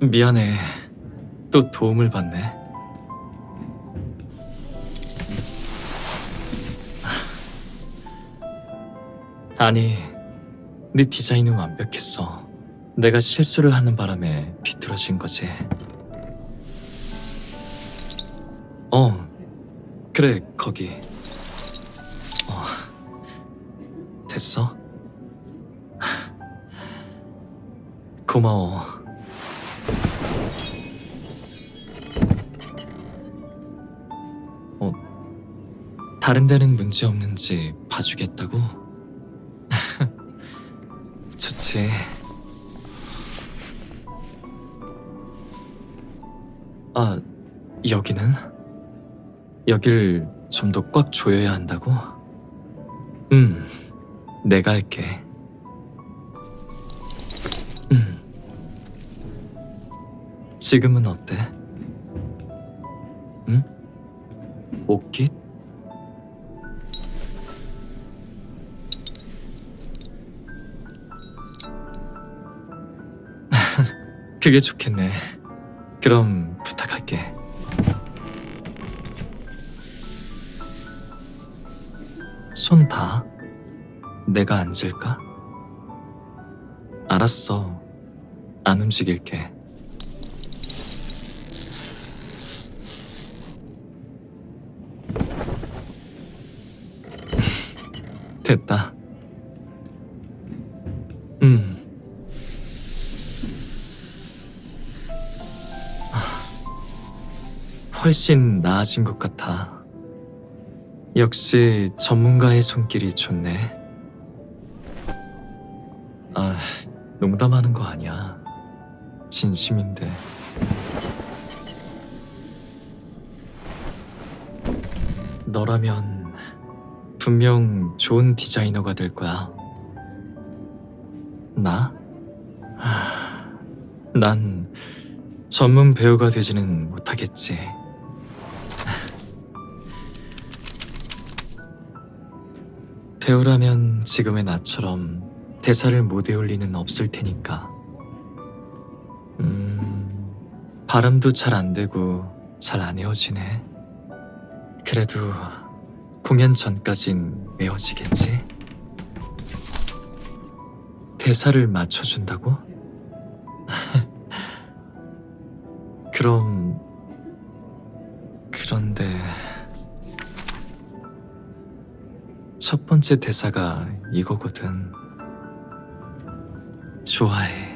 미안해. 또 도움을 받네. 아니, 네 디자인은 완벽했어. 내가 실수를 하는 바람에 비뚤어진 거지. 어, 그래, 거기. 어, 됐어? 고마워. 다른 데는 문제 없는지 봐주겠다고? 좋지. 아, 여기는? 여길 좀 더 꽉 조여야 한다고? 음, 내가 할게. 음. 지금은 어때? 응? 옷깃? 그게 좋겠네. 그럼 부탁할게. 손 다? 내가 앉을까? 알았어. 안 움직일게. 됐다. 훨씬 나아진 것 같아. 역시 전문가의 손길이 좋네. 아, 농담하는 거 아니야. 진심인데. 너라면 분명 좋은 디자이너가 될 거야. 나? 하, 난 전문 배우가 되지는 못하겠지. 배우라면 지금의 나처럼 대사를 못 외울 리는 없을 테니까. 음, 발음도 잘 안 되고 잘 안 외워지네. 그래도 공연 전까진 외워지겠지? 대사를 맞춰준다고? 그럼, 그런데, 번째 대사가 이거거든. 좋아해.